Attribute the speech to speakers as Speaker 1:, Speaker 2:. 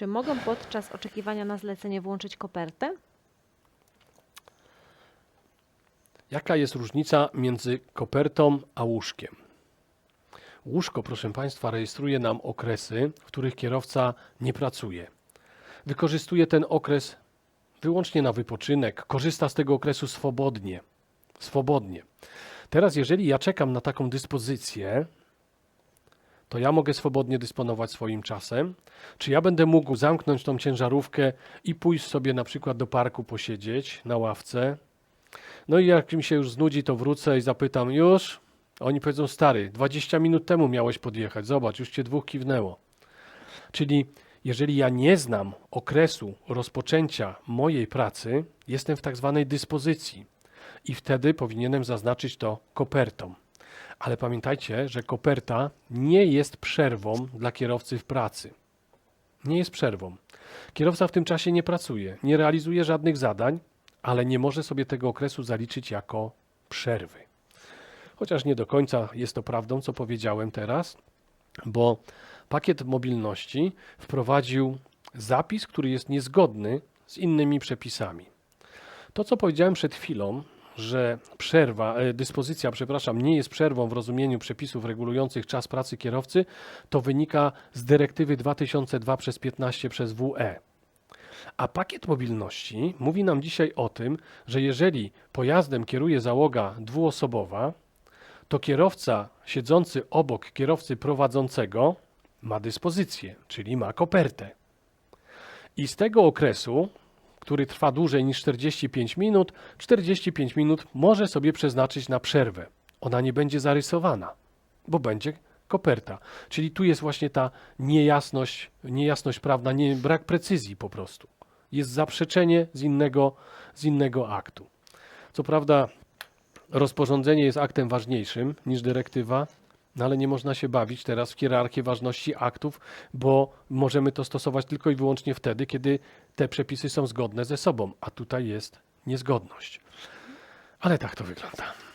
Speaker 1: Czy mogą podczas oczekiwania na zlecenie włączyć kopertę?
Speaker 2: Jaka jest różnica między kopertą a łóżkiem? Łóżko, proszę Państwa, rejestruje nam okresy, w których kierowca nie pracuje. Wykorzystuje ten okres wyłącznie na wypoczynek, korzysta z tego okresu swobodnie. Swobodnie. Teraz, jeżeli ja czekam na taką dyspozycję, to ja mogę swobodnie dysponować swoim czasem. Czy ja będę mógł zamknąć tą ciężarówkę i pójść sobie na przykład do parku posiedzieć na ławce, no i jak mi się już znudzi, to wrócę i zapytam, już? Oni powiedzą, stary, 20 minut temu miałeś podjechać, zobacz, już cię dwóch kiwnęło. Czyli jeżeli ja nie znam okresu rozpoczęcia mojej pracy, jestem w tak zwanej dyspozycji i wtedy powinienem zaznaczyć to kopertą. Ale pamiętajcie, że koperta nie jest przerwą dla kierowcy w pracy. Nie jest przerwą. Kierowca w tym czasie nie pracuje, nie realizuje żadnych zadań, ale nie może sobie tego okresu zaliczyć jako przerwy. Chociaż nie do końca jest to prawdą, co powiedziałem teraz, bo pakiet mobilności wprowadził zapis, który jest niezgodny z innymi przepisami. To, co powiedziałem przed chwilą, że przerwa, e, dyspozycja, przepraszam, nie jest przerwą w rozumieniu przepisów regulujących czas pracy kierowcy, to wynika z dyrektywy 2002 przez 15 przez WE. A pakiet mobilności mówi nam dzisiaj o tym, że jeżeli pojazdem kieruje załoga dwuosobowa, to kierowca siedzący obok kierowcy prowadzącego ma dyspozycję, czyli ma kopertę. I z tego okresu, który trwa dłużej niż 45 minut, 45 minut może sobie przeznaczyć na przerwę. Ona nie będzie zarysowana, bo będzie koperta. Czyli tu jest właśnie ta niejasność, niejasność prawna, nie, brak precyzji po prostu. Jest zaprzeczenie z innego, z innego aktu. Co prawda, rozporządzenie jest aktem ważniejszym niż dyrektywa, no ale nie można się bawić teraz w hierarchię ważności aktów, bo możemy to stosować tylko i wyłącznie wtedy, kiedy te przepisy są zgodne ze sobą, a tutaj jest niezgodność. Ale tak to wygląda.